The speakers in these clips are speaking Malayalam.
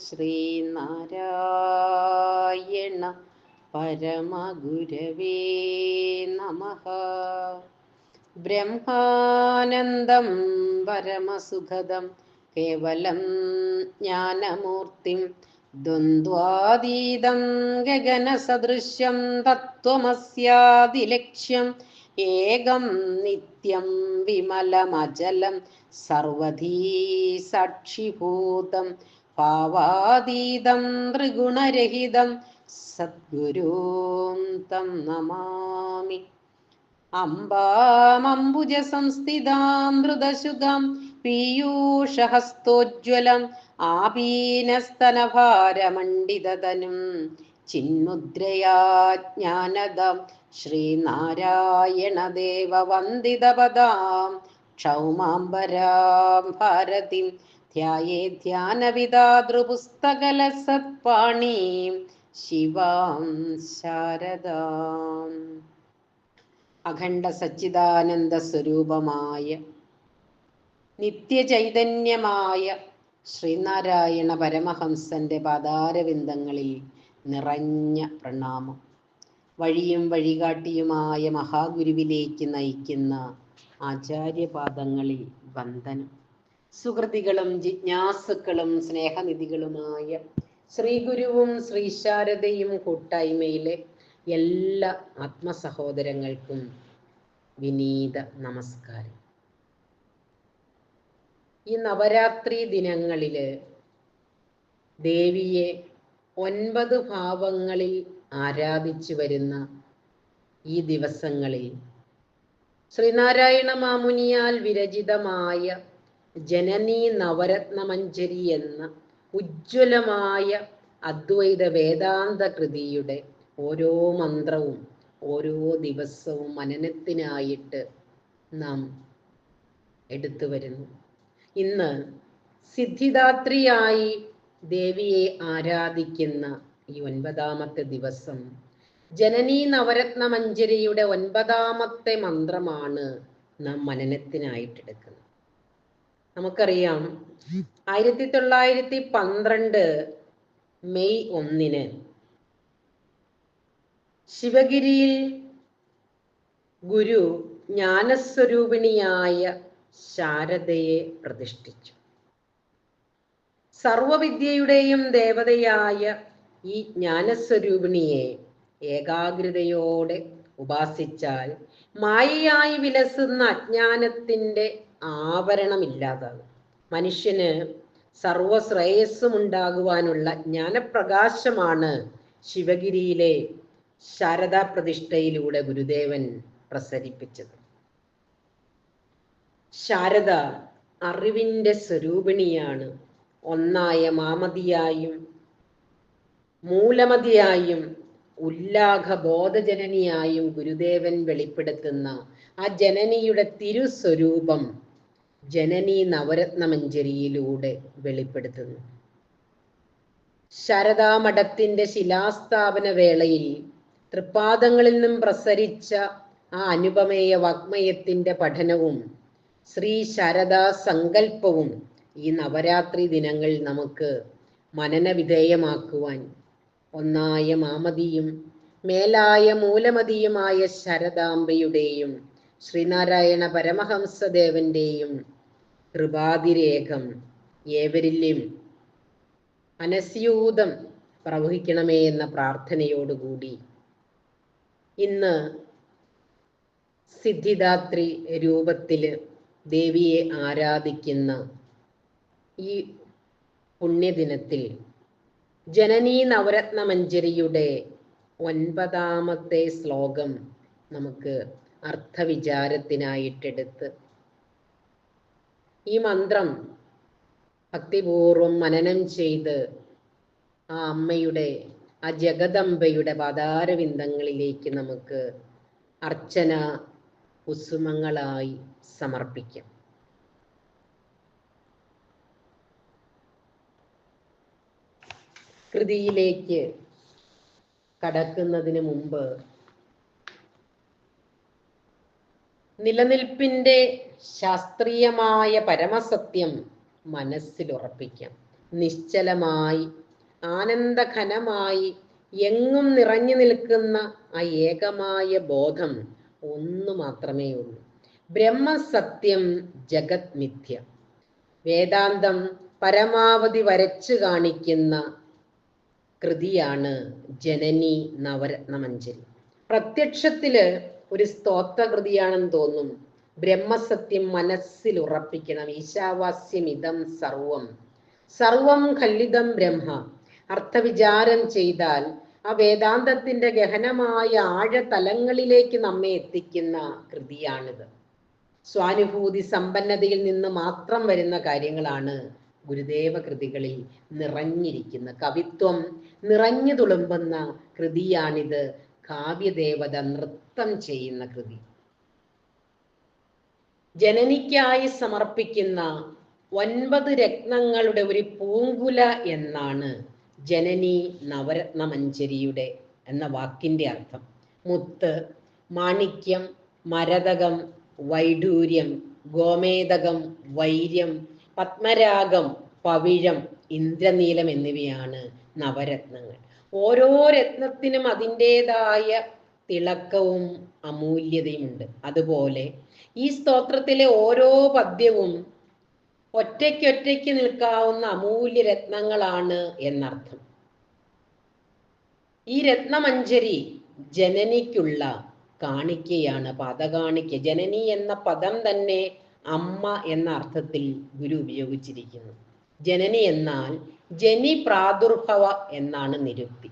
ശ്രീനാരായണ പരമഗുരവേ നമ. ബ്രഹ്മാനന്ദം പരമസുഖദം കേവലം ജ്ഞാനമൂർത്തിം ദ്വന്ദ്വാതീതം ഗഗനസദൃശ്യം തത്വമസ്യാദിലക്ഷ്യം ഏകം നിത്യം വിമലമചലം സർവധീ സാക്ഷിഭൂതം ഭാവാതീതം ത്രിഗുണരഹിതം സദ്ഗുരും തം നമാമി. അംബാമംബുജ സംസ്ഥിതാം ധൃതശുഗം പീയൂഷഹസ്തോജ്വലം ആപീനസ്തനഭാരമണ്ഡിതതനും ചിന്മുദ്രയാ ജ്ഞാനദം ശ്രീനാരായണദേവ വന്ദിതപദാം ക്ഷൗമാംബരാം ഭാരതിം ധ്യായേ ധ്യാനവിതാതൃപുസ്തകലസത്പാണീം ശിവാം ശാരദാം. അഖണ്ഡ സച്ചിദാനന്ദ സ്വരൂപമായ നിത്യചൈതന്യമായ ശ്രീനാരായണ പരമഹംസന്റെ പാതാരവിന്ദങ്ങളിൽ നിറഞ്ഞ പ്രണാമം. വഴിയും വഴികാട്ടിയുമായ മഹാഗുരുവിലേക്ക് നയിക്കുന്ന ആചാര്യപാദങ്ങളിൽ വന്ദനം. സുഹൃതികളും ജിജ്ഞാസുക്കളും സ്നേഹനിധികളുമായ ശ്രീഗുരുവും ശ്രീശാരദയും കൂട്ടായ്മയിലെ എല്ലാ ആത്മസഹോദരങ്ങൾക്കും വിനീത നമസ്കാരം. ഈ നവരാത്രി ദിനങ്ങളിൽ ദേവിയെ ഒൻപത് ഭാവങ്ങളിൽ ആരാധിച്ചു വരുന്ന ഈ ദിവസങ്ങളിൽ ശ്രീനാരായണ മാമുനിയാൽ വിരചിതമായ ജനനീ നവരത്നമഞ്ജരി എന്ന ഉജ്ജ്വലമായ അദ്വൈത വേദാന്ത കൃതിയുടെ ഓരോ മന്ത്രവും ഓരോ ദിവസവും മനനത്തിനായിട്ട് നാം എടുത്തു വരുന്നു. ഇന്ന് സിദ്ധിദാത്രിയായി ദേവിയെ ആരാധിക്കുന്ന ഈ ഒൻപതാമത്തെ ദിവസം ജനനീ നവരത്ന മഞ്ജരിയുടെ ഒൻപതാമത്തെ മന്ത്രമാണ് നാം മനനത്തിനായിട്ടെടുക്കുന്നത്. നമുക്കറിയാം. ആയിരത്തി തൊള്ളായിരത്തി പന്ത്രണ്ട് മെയ് ഒന്നിന് ശിവഗിരിയിൽ ഗുരു ജ്ഞാനസ്വരൂപിണിയായ ശാരദയെ പ്രതിഷ്ഠിച്ചു. സർവവിദ്യയുടെയും ദേവതയായ ഈ ജ്ഞാനസ്വരൂപിണിയെ ഏകാഗ്രതയോടെ ഉപാസിച്ചാൽ മായയായി വിലസുന്ന അജ്ഞാനത്തിന്റെ ആവരണമില്ലാതാകും. മനുഷ്യന് സർവശ്രേയസ്സും ഉണ്ടാകുവാനുള്ള ജ്ഞാനപ്രകാശമാണ് ശിവഗിരിയിലെ ശാരദാ പ്രതിഷ്ഠയിലൂടെ ഗുരുദേവൻ പ്രസരിപ്പിച്ചത്. ശാരദ അറിവിന്റെ സ്വരൂപിണിയാണ്. ഒന്നായ മാമതിയായും മൂലമതിയായും ഉല്ലാഘ ബോധജനനിയായും ഗുരുദേവൻ വെളിപ്പെടുത്തുന്ന ആ ജനനിയുടെ തിരുസ്വരൂപം ജനനി നവരത്നമഞ്ജരിയിലൂടെ വെളിപ്പെടുത്തുന്നു. ശാരദാമഠത്തിന്റെ ശിലാസ്ഥാപന വേളയിൽ തൃപ്പാദങ്ങളിൽ നിന്നും പ്രസരിച്ച ആ അനുപമേയ വാഗ്മയത്തിന്റെ പഠനവും ശ്രീ ശാരദാ സങ്കല്പവും ഈ നവരാത്രി ദിനങ്ങൾ നമുക്ക് മനനവിധേയമാക്കുവാൻ ഒന്നായ മാമതിയും മേലായ മൂലമതിയുമായ ശരദാംബയുടെയും ശ്രീനാരായണ പരമഹംസദേവന്റെയും കൃപാതിരേഖം ഏവരിലും അനസ്യൂതം പ്രവഹിക്കണമേ എന്ന പ്രാർത്ഥനയോടുകൂടി ഇന്ന് സിദ്ധിദാത്രി രൂപത്തിൽ ദേവിയെ ആരാധിക്കുന്ന ഈ പുണ്യദിനത്തിൽ ജനനീ നവരത്നമഞ്ജരിയുടെ ഒൻപതാമത്തെ ശ്ലോകം നമുക്ക് അർത്ഥവിചാരത്തിനായിട്ടെടുത്ത്. ഈ മന്ത്രം ഭക്തിപൂർവം മനനം ചെയ്ത് ആ അമ്മയുടെ ആ ജഗദംബയുടെ പാതാരവിന്ദങ്ങളിലേക്ക് നമുക്ക് അർച്ചന കുസുമങ്ങളായി സമർപ്പിക്കാം. കൃതിയിലേക്ക് കടക്കുന്നതിന് മുമ്പ് നിലനിൽപ്പിന്റെ ശാസ്ത്രീയമായ പരമസത്യം മനസ്സിലുറപ്പിക്കാം. നിശ്ചലമായി ആനന്ദഘനമായി എങ്ങും നിറഞ്ഞു നിൽക്കുന്ന ആ ഏകമായ ബോധം ഒന്ന് മാത്രമേ ഉള്ളൂ. ബ്രഹ്മസത്യം ജഗത് മിഥ്യ. വേദാന്തം പരമാവധി വരച്ചു കാണിക്കുന്ന കൃതിയാണ് ജനനി നവരത്നമഞ്ജരി. പ്രത്യക്ഷത്തിൽ ഒരു സ്തോത്രകൃതിയാണെന്ന് തോന്നുന്നു. ബ്രഹ്മസത്യം മനസ്സിൽ ഉറപ്പിക്കണം ഈശാവാസ്യം ഇതം സർവം. സർവം ഖല്ലിതം ബ്രഹ്മ. അർത്ഥവിചാരം ചെയ്താൽ ആ വേദാന്തത്തിന്റെ ഗഹനമായ ആഴതലങ്ങളിലേക്ക് നമ്മെ എത്തിക്കുന്ന കൃതിയാണിത്. സ്വാനുഭൂതി സമ്പന്നതയിൽ നിന്ന് മാത്രം വരുന്ന കാര്യങ്ങളാണ് ഗുരുദേവ കൃതികളിൽ നിറഞ്ഞിരിക്കുന്ന. കവിത്വം നിറഞ്ഞു തുളുമ്പുന്ന കൃതിയാണിത്. കാവ്യദേവത നൃത്തം ചെയ്യുന്ന കൃതി. ജനനിക്കായി സമർപ്പിക്കുന്ന ഒൻപത് രത്നങ്ങളുടെ ഒരു പൂങ്കുല എന്നാണ് ജനനി നവരത്നമഞ്ജരിയുടെ എന്ന വാക്കിന്റെ അർത്ഥം. മുത്ത് മാണിക്യം മരതകം വൈഡൂര്യം ഗോമേതകം വൈര്യം പത്മരാഗം പവിഴം ഇന്ദ്രനീലം എന്നിവയാണ് നവരത്നങ്ങൾ. ഓരോ രത്നത്തിനും അതിന്റെതായ തിളക്കവും അമൂല്യതയുമുണ്ട്. അതുപോലെ ഈ സ്തോത്രത്തിലെ ഓരോ പദ്യവും ഒറ്റയ്ക്കൊറ്റയ്ക്ക് നിൽക്കാവുന്ന അമൂല്യ രത്നങ്ങളാണ് എന്നർത്ഥം. ഈ രത്നമഞ്ജരി ജനനിക്കുള്ള കാണിക്കയാണ് പദകാണിക്ക. ജനനി എന്ന പദം തന്നെ അമ്മ എന്ന അർത്ഥത്തിൽ ഗുരു ഉപയോഗിച്ചിരിക്കുന്നു. ജനനി എന്നാൽ ജനി പ്രാദുർഭവ എന്നാണ് നിരുക്തി.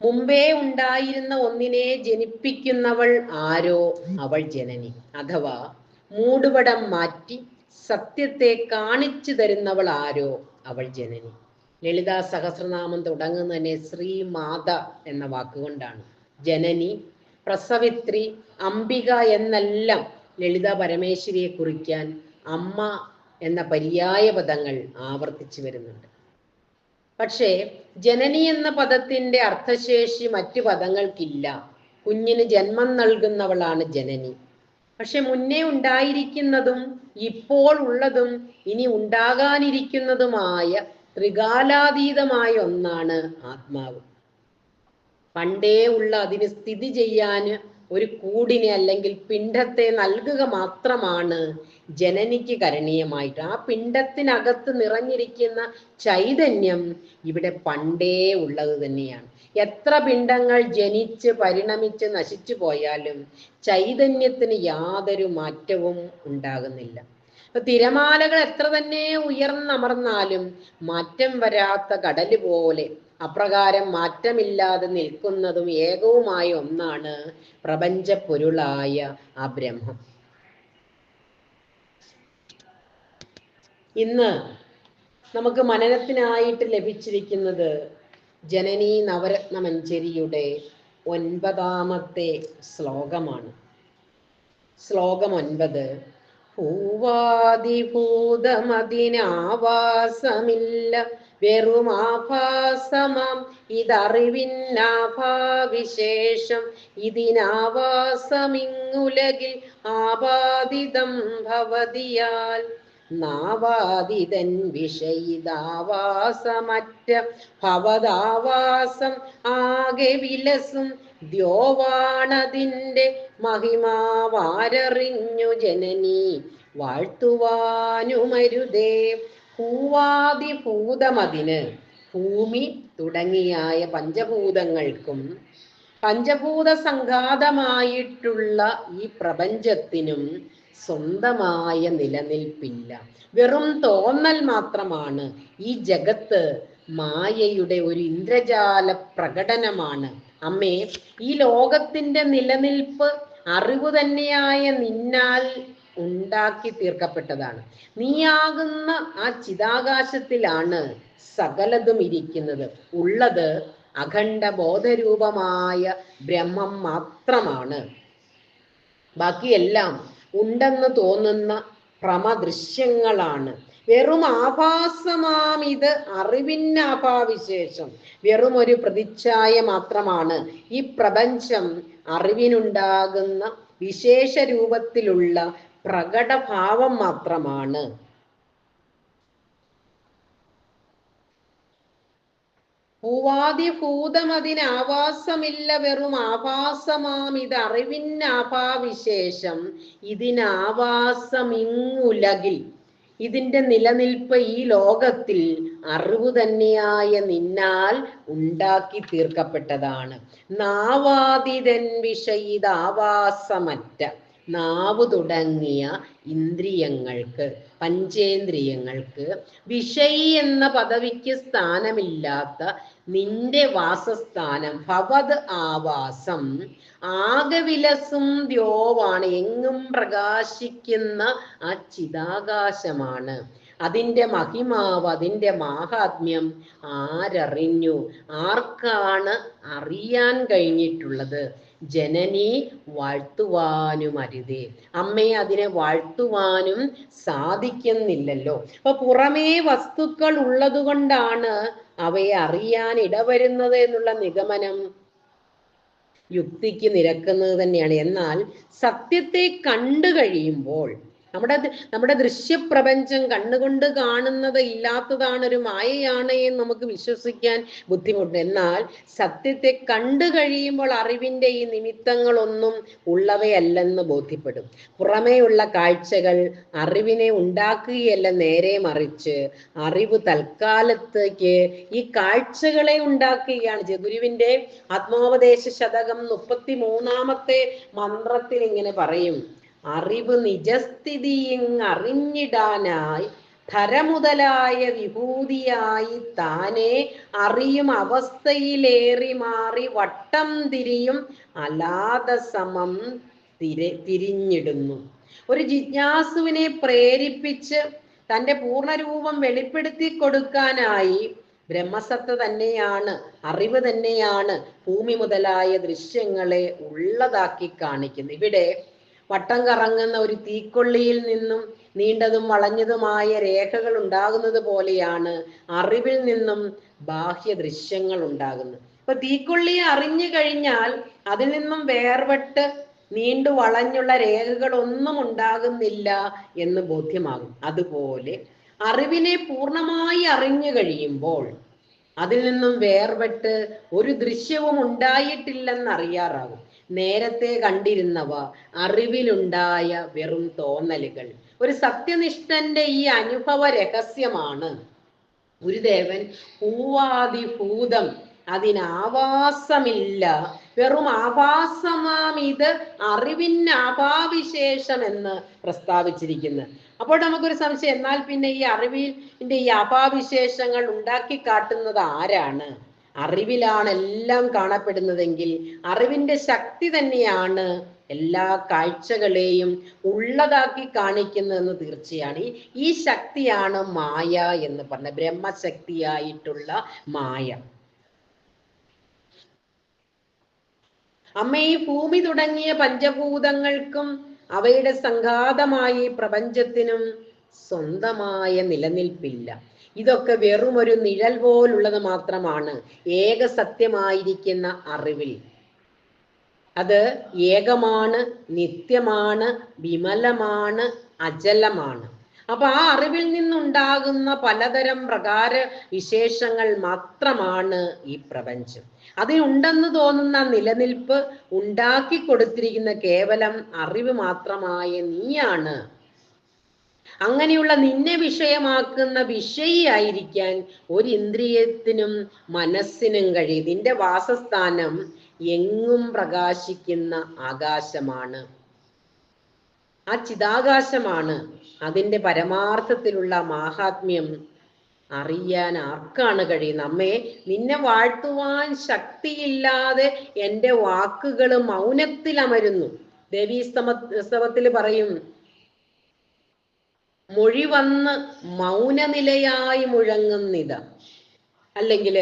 മുമ്പേ ഉണ്ടായിരുന്ന ഒന്നിനെ ജനിപ്പിക്കുന്നവൾ ആരോ? അവൾ ജനനി. അഥവാ മൂടുപടം മാറ്റി സത്യത്തെ കാണിച്ചു തരുന്നവൾ ആരോ? അവൾ ജനനി. ലളിതാ സഹസ്രനാമം തുടങ്ങുന്നതിനെ ശ്രീമാത എന്ന വാക്കുകൊണ്ടാണ്. ജനനി പ്രസവിത്രി അംബിക എന്നെല്ലാം ലളിത പരമേശ്വരിയെ കുറിക്കാൻ അമ്മ എന്ന പര്യായ പദങ്ങൾ ആവർത്തിച്ചു വരുന്നുണ്ട്. പക്ഷേ ജനനി എന്ന പദത്തിന്റെ അർത്ഥശേഷി മറ്റു പദങ്ങൾക്കില്ല. കുഞ്ഞിന് ജന്മം നൽകുന്നവളാണ് ജനനി. പക്ഷെ മുന്നേ ഉണ്ടായിരിക്കുന്നതും ഇപ്പോൾ ഉള്ളതും ഇനി ഉണ്ടാകാനിരിക്കുന്നതുമായ ത്രികാലാതീതമായ ഒന്നാണ് ആത്മാവ്. പണ്ടേ ഉള്ള അതിന് സ്ഥിതി ചെയ്യാൻ ഒരു കൂടിനെ അല്ലെങ്കിൽ പിണ്ഡത്തെ നൽകുക മാത്രമാണ് ജനനിക്ക് കരണീയമായിട്ട്. ആ പിണ്ഡത്തിനകത്ത് നിറഞ്ഞിരിക്കുന്ന ചൈതന്യം ഇവിടെ പണ്ടേ ഉള്ളത് തന്നെയാണ്. എത്ര പിണ്ഡങ്ങൾ ജനിച്ച് പരിണമിച്ച് നശിച്ചു പോയാലും ചൈതന്യത്തിന് യാതൊരു മാറ്റവും ഉണ്ടാകുന്നില്ല. ഇപ്പൊ തിരമാലകൾ എത്ര തന്നെ ഉയർന്നമർന്നാലും മാറ്റം വരാത്ത കടൽ പോലെ അപ്രകാരം മാറ്റമില്ലാതെ നിൽക്കുന്നതും ഏകവുമായ ഒന്നാണ് പ്രപഞ്ച പൊരുളായ ആ ബ്രഹ്മം. ഇന്ന് നമുക്ക് മനനത്തിനായിട്ട് ലഭിച്ചിരിക്കുന്നത് ജനനീ നവരത്ന മഞ്ചരിയുടെ ഒൻപതാമത്തെ ശ്ലോകമാണ്. ശ്ലോകം ഒൻപത് ഭൂവാദിഭൂതമതിനാവാസമില്ല വെറും ആഭാസമാം. ഇതറിവിന്നാഭാവിശേഷം ഇതിനാവാസമിങ്ങുലകിൽ ആപാദിതം ഭവതിയാൽ. നാവാദിതൻ വിഷയിതാവാസമറ്റ ഭവതാവാസം ആകെ വിലസും ദ്യോവാണതിന്റെ മഹിമാവാരറിഞ്ഞു ജനനി വാഴ്ത്തുവാനുമരുതേ. ഭൂവാദിഭൂതമതിന് ഭൂമി തുടങ്ങിയായ പഞ്ചഭൂതങ്ങൾക്കും പഞ്ചഭൂത സംഘാതമായിട്ടുള്ള ഈ പ്രപഞ്ചത്തിനും സ്വന്തമായ നിലനിൽപ്പില്ല. വെറും തോന്നൽ മാത്രമാണ്. ഈ ജഗത്ത് മായയുടെ ഒരു ഇന്ദ്രജാല പ്രകടനമാണ്. അമ്മേ ഈ ലോകത്തിന്റെ നിലനിൽപ്പ് അറിവ് തന്നെയായ നിന്നാൽ ഉണ്ടാക്കി തീർക്കപ്പെട്ടതാണ്. നീയാകുന്ന ആ ചിതാകാശത്തിലാണ് സകലതും ഇരിക്കുന്നത്. ഉള്ളത് അഖണ്ഡ ബോധരൂപമായ ബ്രഹ്മം മാത്രമാണ്. ബാക്കിയെല്ലാം ഉണ്ടെന്ന് തോന്നുന്ന പ്രമദൃശ്യങ്ങളാണ് വെറും ആഭാസമാം ഇത് അറിവിന് അഭാവിശേഷം വെറും ഒരു പ്രതിച്ഛായ മാത്രമാണ്. ഈ പ്രപഞ്ചം അറിവിനുണ്ടാകുന്ന വിശേഷ രൂപത്തിലുള്ള പ്രകടഭാവം മാത്രമാണ്. പൂവാതി ഭൂതമതിനാവാസമില്ല വെറും ആവാസമാം. ഇത് അറിവിന്നാഭാവിശേഷം ഇതിനാവാസമിങ്ങുലകിൽ. ഇതിന്റെ നിലനിൽപ്പ് ഈ ലോകത്തിൽ അറിവ് തന്നെയായ നിന്നാൽ ഉണ്ടാക്കി തീർക്കപ്പെട്ടതാണ്. നാവാതിതൻ വിഷയിതാവാസമറ്റ നാവ് തുടങ്ങിയ ഇന്ദ്രിയങ്ങൾക്ക് പഞ്ചേന്ദ്രിയങ്ങൾക്ക് വിഷയി എന്ന പദവിക്ക് സ്ഥാനമില്ലാത്ത നിന്റെ വാസസ്ഥാനം ഭവത് ആവാസം ആകെ വിലസും ദ്യോവാണ് എങ്ങും പ്രകാശിക്കുന്ന ആ ചിതാകാശമാണ്. അതിന്റെ മഹിമാവ് അതിന്റെ മാഹാത്മ്യം ആരറിഞ്ഞു? ആർക്കാണ് അറിയാൻ കഴിഞ്ഞിട്ടുള്ളത്? ജനനി വാഴ്ത്തുവാനും അരുതേ. അമ്മയെ അതിനെ വാഴ്ത്തുവാനും സാധിക്കുന്നില്ലല്ലോ. അപ്പൊ പുറമേ വസ്തുക്കൾ ഉള്ളത് കൊണ്ടാണ് അവയെ അറിയാൻ ഇടവരുന്നത് എന്നുള്ള നിഗമനം യുക്തിക്ക് നിരക്കുന്നത് തന്നെയാണ്. എന്നാൽ സത്യത്തെ കണ്ടു കഴിയുമ്പോൾ നമ്മുടെ നമ്മുടെ ദൃശ്യപ്രപഞ്ചം കണ്ണുകൊണ്ട് കാണുന്നത് ഇല്ലാത്തതാണ് ഒരു മായയാണ് എന്ന് നമുക്ക് വിശ്വസിക്കാൻ ബുദ്ധിമുട്ട്. എന്നാൽ സത്യത്തെ കണ്ടു കഴിയുമ്പോൾ അറിവിന്റെ ഈ നിമിത്തങ്ങളൊന്നും ഉള്ളവയല്ലെന്ന് ബോധ്യപ്പെടും. പുറമേയുള്ള കാഴ്ചകൾ അറിവിനെ ഉണ്ടാക്കുകയല്ല നേരെ മറിച്ച് അറിവ് തൽക്കാലത്തേക്ക് ഈ കാഴ്ചകളെ ഉണ്ടാക്കുകയാണ്. ഗുരുവിന്റെ ആത്മോപദേശ ശതകം മുപ്പത്തി മൂന്നാമത്തെ മന്ത്രത്തിൽ ഇങ്ങനെ പറയും. അറിവ് നിജസ്ഥിതിയിങ് അറിഞ്ഞിടാനായി ധരമുതലായ വിഭൂതിയായി താനെ അറിയും അവസ്ഥയിലേറി മാറി വട്ടം തിരിയും അലാത സമം തിര തിരിഞ്ഞിടുന്നു. ഒരു ജിജ്ഞാസുവിനെ പ്രേരിപ്പിച്ച് തന്റെ പൂർണരൂപം വെളിപ്പെടുത്തി കൊടുക്കാനായി ബ്രഹ്മസത്ത തന്നെയാണ് അറിവ് തന്നെയാണ് ഭൂമി മുതലായ ദൃശ്യങ്ങളെ ഉള്ളതാക്കി കാണിക്കുന്നത്. ഇവിടെ വട്ടം കറങ്ങുന്ന ഒരു തീക്കൊള്ളിയിൽ നിന്നും നീണ്ടതും വളഞ്ഞതുമായ രേഖകൾ ഉണ്ടാകുന്നത് പോലെയാണ് അറിവിൽ നിന്നും ബാഹ്യ ദൃശ്യങ്ങൾ ഉണ്ടാകുന്നത്. അപ്പൊ തീക്കൊള്ളിയെ അറിഞ്ഞു കഴിഞ്ഞാൽ അതിൽ നിന്നും വേർപെട്ട് നീണ്ടു വളഞ്ഞുള്ള രേഖകൾ ഒന്നും ഉണ്ടാകുന്നില്ല എന്ന് ബോധ്യമാകും. അതുപോലെ അറിവിനെ പൂർണമായി അറിഞ്ഞു കഴിയുമ്പോൾ അതിൽ നിന്നും വേർപെട്ട് ഒരു ദൃശ്യവും ഉണ്ടായിട്ടില്ലെന്ന് അറിയാറാകും. നേരത്തെ കണ്ടിരുന്നവ അറിവിലുണ്ടായ വെറും തോന്നലുകൾ. ഒരു സത്യനിഷ്ഠന്റെ ഈ അനുഭവ രഹസ്യമാണ്. ഗുരുദേവൻ പൂവാതിഭൂതം അതിനാവാസമില്ല വെറും ആഭാസമാം ഇത് അറിവിന് ആഭാവിശേഷം എന്ന് പ്രസ്താവിച്ചിരിക്കുന്നത് അപ്പോൾ നമുക്കൊരു സംശയം എന്നാൽ പിന്നെ ഈ അറിവിന്റെ ഈ അഭാവിശേഷങ്ങൾ ഉണ്ടാക്കി കാട്ടുന്നത് ആരാണ്? അറിവിലാണ് എല്ലാം കാണപ്പെടുന്നതെങ്കിൽ അറിവിന്റെ ശക്തി തന്നെയാണ് എല്ലാ കാഴ്ചകളെയും ഉള്ളതാക്കി കാണിക്കുന്നതെന്ന് തീർച്ചയാണ്. ഈ ശക്തിയാണ് മായ എന്ന് പറഞ്ഞ ബ്രഹ്മശക്തിയായിട്ടുള്ള മായ. അമ്മ ഈ ഭൂമി തുടങ്ങിയ പഞ്ചഭൂതങ്ങൾക്കും അവയുടെ സംഘാതമായി പ്രപഞ്ചത്തിനും സ്വന്തമായ നിലനിൽപ്പില്ല. ഇതൊക്കെ വെറും ഒരു നിഴൽ പോലുള്ളത് മാത്രമാണ്. ഏക സത്യമായിരിക്കുന്ന അറിവിൽ. അത് ഏകമാണ് നിത്യമാണ് വിമലമാണ് അജലമാണ് അപ്പൊ ആ അറിവിൽ നിന്നുണ്ടാകുന്ന പലതരം പ്രകാര വിശേഷങ്ങൾ മാത്രമാണ് ഈ പ്രപഞ്ചം. അതിനുണ്ടെന്ന് തോന്നുന്ന നിലനിൽപ്പ് ഉണ്ടാക്കി കൊടുത്തിരിക്കുന്ന കേവലം അറിവ് മാത്രമായ നീയാണ് അങ്ങനെയുള്ള നിന്നെ വിഷയമാക്കുന്ന വിഷയിയായിരിക്കാൻ ഒരു ഇന്ദ്രിയത്തിനും മനസ്സിനും കഴിയും. നിന്റെ വാസസ്ഥാനം എങ്ങും പ്രകാശിക്കുന്ന ആകാശമാണ്. ആ ചിതാകാശമാണ്. അതിന്റെ പരമാർത്ഥത്തിലുള്ള മാഹാത്മ്യം അറിയാൻ ആർക്കാണ് കഴിയുന്നത്? അമ്മേ നിന്നെ വാഴ്ത്തുവാൻ ശക്തിയില്ലാതെ എന്റെ വാക്കുകൾ മൗനത്തിൽ അമരുന്നു ദേവീസ്തമ സ്തവത്തിൽ പറയും മൊഴി വന്ന് മൗനനിലയായി മുഴങ്ങുന്നിത. അല്ലെങ്കിൽ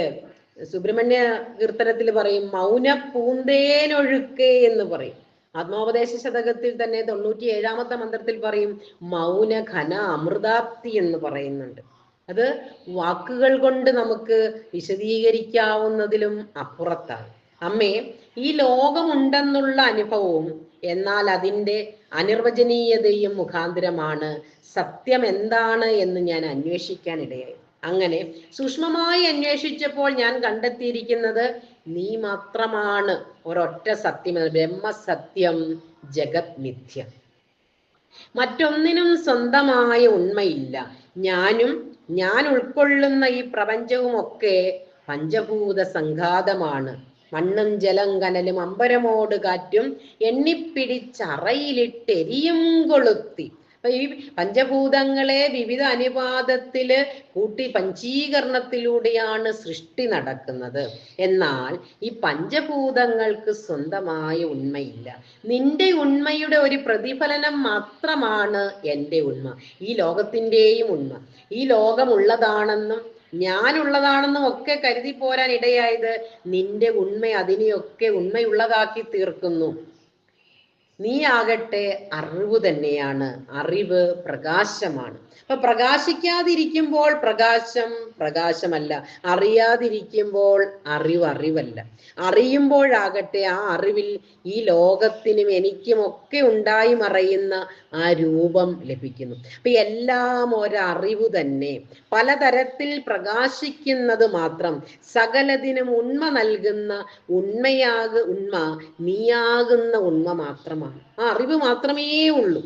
സുബ്രഹ്മണ്യ കീർത്തനത്തിൽ പറയും മൗന പൂന്തേനൊഴുക്കേ എന്ന് പറയും. ആത്മാവദേശ ശതകത്തിൽ തന്നെ തൊണ്ണൂറ്റി ഏഴാമത്തെ മന്ത്രത്തിൽ പറയും മൗന ഘന അമൃതാപ്തി എന്ന് പറയുന്നുണ്ട്. അത് വാക്കുകൾ കൊണ്ട് നമുക്ക് വിശദീകരിക്കാവുന്നതിലും അപ്പുറത്താണ്. അമ്മേ ഈ ലോകമുണ്ടെന്നുള്ള അനുഭവവും എന്നാൽ അതിന്റെ അനിർവചനീയതയും മുഖാന്തരമാണ്. സത്യം എന്താണ് എന്ന് ഞാൻ അന്വേഷിക്കാൻ ഇടയായി. അങ്ങനെ സൂക്ഷ്മമായി അന്വേഷിച്ചപ്പോൾ ഞാൻ കണ്ടെത്തിയിരിക്കുന്നത് നീ മാത്രമാണ്. ഒരൊറ്റ സത്യം ബ്രഹ്മസത്യം ജഗത് മിഥ്യ. മറ്റൊന്നിനും സ്വന്തമായ ഉണ്മയില്ല. ഞാനും ഞാൻ ഉൾക്കൊള്ളുന്ന ഈ പ്രപഞ്ചവും ഒക്കെ പഞ്ചഭൂത സംഘാതമാണ്. മണ്ണും ജലം കനലും അമ്പരമോട് കാറ്റും എണ്ണിപ്പിടിച്ചറയിലിട്ടെരിയും കൊളുത്തി. അപ്പൊ ഈ പഞ്ചഭൂതങ്ങളെ വിവിധ അനുപാതത്തിൽ കൂട്ടി പഞ്ചീകരണത്തിലൂടെയാണ് സൃഷ്ടി നടക്കുന്നത്. എന്നാൽ ഈ പഞ്ചഭൂതങ്ങൾക്ക് സ്വന്തമായ ഉണ്മയില്ല. നിന്റെ ഉണ്മയുടെ ഒരു പ്രതിഫലനം മാത്രമാണ് എന്റെ ഉണ്മ. ഈ ലോകത്തിന്റെയും ഉണ്മ. ഈ ലോകമുള്ളതാണെന്നും ഞാനുള്ളതാണെന്നും ഒക്കെ കരുതി പോരാൻ ഇടയായത് നിന്റെ ഉണ്മ അതിനെയൊക്കെ ഉണ്മയുള്ളതാക്കി തീർക്കുന്നു. നീ ആകട്ടെ അറിവ് തന്നെയാണ്. അറിവ് പ്രകാശമാണ്. അപ്പൊ പ്രകാശിക്കാതിരിക്കുമ്പോൾ പ്രകാശം പ്രകാശമല്ല. അറിയാതിരിക്കുമ്പോൾ അറിവ് അറിവല്ല. അറിയുമ്പോഴാകട്ടെ ആ അറിവിൽ ഈ ലോകത്തിനും എനിക്കും ഒക്കെ ഉണ്ടായി മറയുന്ന ആ രൂപം ലഭിക്കുന്നു. അപ്പൊ എല്ലാം ഒരറിവ് തന്നെ. പലതരത്തിൽ പ്രകാശിക്കുന്നത് മാത്രം സകലതിനും ഉണ്മ നൽകുന്ന ഉണ്മയാക ഉണ്മ നീയാകുന്ന ഉണ്മ മാത്രമാണ്. ആ അറിവ് മാത്രമേ ഉള്ളൂ.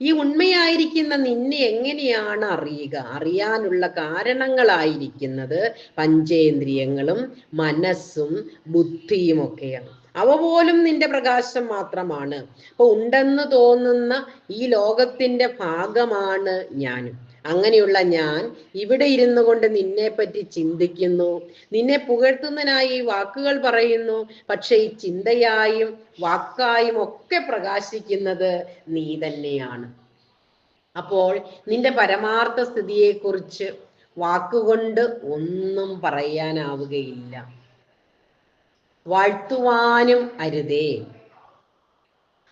ഈ ഉണ്മയായിരിക്കുന്ന നിന്നെ എങ്ങനെയാണ് അറിയുക? അറിയാനുള്ള കാരണങ്ങളായിരിക്കുന്നത് പഞ്ചേന്ദ്രിയങ്ങളും മനസ്സും ബുദ്ധിയും ഒക്കെയാണ്. അവ പോലും നിന്റെ പ്രകാശം മാത്രമാണ്. അപ്പൊ ഉണ്ടെന്ന് തോന്നുന്ന ഈ ലോകത്തിന്റെ ഭാഗമാണ് ഞാനും. അങ്ങനെയുള്ള ഞാൻ ഇവിടെ ഇരുന്നു കൊണ്ട് നിന്നെ പറ്റി ചിന്തിക്കുന്നു. നിന്നെ പുകഴ്ത്തുന്നതിനായി വാക്കുകൾ പറയുന്നു. പക്ഷെ ഈ ചിന്തയായും വാക്കായും ഒക്കെ പ്രകാശിക്കുന്നത് നീ തന്നെയാണ്. അപ്പോൾ നിന്റെ പരമാർത്ഥ സ്ഥിതിയെക്കുറിച്ച് വാക്കുകൊണ്ട് ഒന്നും പറയാനാവുകയില്ല. വാഴ്ത്തുവാനും അരുതേ.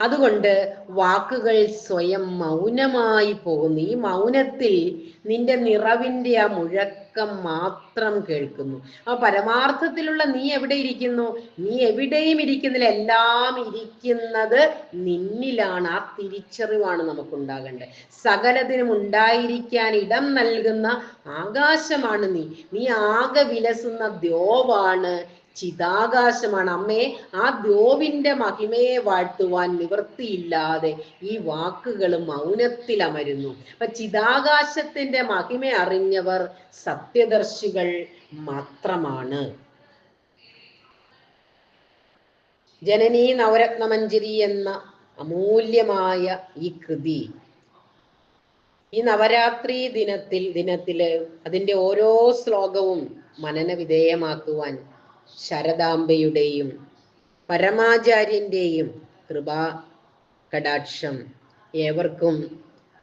അതുകൊണ്ട് വാക്കുകൾ സ്വയം മൗനമായി പോകുന്നു. ഈ മൗനത്തിൽ നിന്റെ നിറവിന്റെ ആ മുഴക്കം മാത്രം കേൾക്കുന്നു. ആ പരമാർത്ഥത്തിലുള്ള നീ എവിടെ ഇരിക്കുന്നു? നീ എവിടെയും ഇരിക്കുന്നില്ല. എല്ലാം ഇരിക്കുന്നത് നിന്നിലാണ്. ആ തിരിച്ചറിവാണ് നമുക്കുണ്ടാകേണ്ടത്. സകലത്തിനും ഉണ്ടായിരിക്കാൻ ഇടം നൽകുന്ന ആകാശമാണ് നീ. നീ ആകെ വിലസുന്ന ദ്യോവാണ് ചിതാകാശമാണ് അമ്മേ ആ ദ്യോവിന്റെ മഹിമയെ വാഴ്ത്തുവാൻ നിവൃത്തിയില്ലാതെ ഈ വാക്കുകൾ മൗനത്തിൽ അമരുന്നു. അപ്പൊ ചിതാകാശത്തിന്റെ മഹിമ അറിഞ്ഞവർ സത്യദർശികൾ മാത്രമാണ്. ജനനീ നവരത്നമഞ്ജരി എന്ന അമൂല്യമായ ഈ കൃതി ഈ നവരാത്രി ദിനത്തിൽ ദിനത്തിൽ അതിന്റെ ഓരോ ശ്ലോകവും മനന വിധേയമാക്കുവാൻ ശരദാംബയുടെയും പരമാചാര്യന്റെയും കൃപാ കടാക്ഷം. ഏവർക്കും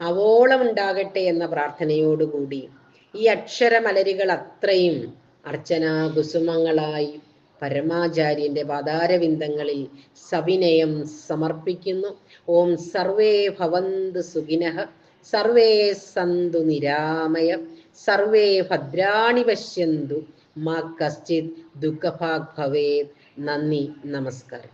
അവോളം ഉണ്ടാകട്ടെ എന്ന പ്രാർത്ഥനയോടുകൂടി ഈ അക്ഷരമലരുകൾ അത്രയും അർച്ചന കുസുമങ്ങളായി പരമാചാര്യന്റെ പാതാരവിന്ദങ്ങളിൽ സവിനയം സമർപ്പിക്കുന്നു. ഓം സർവേ ഭവന്തു സുഖിനഹ സർവേ സന്തു നിരാമയ സർവേ ഭദ്രാണി പശ്യന്തു. मा कश्चित् दुःखभाग् भवे नन्दी नमस्कार।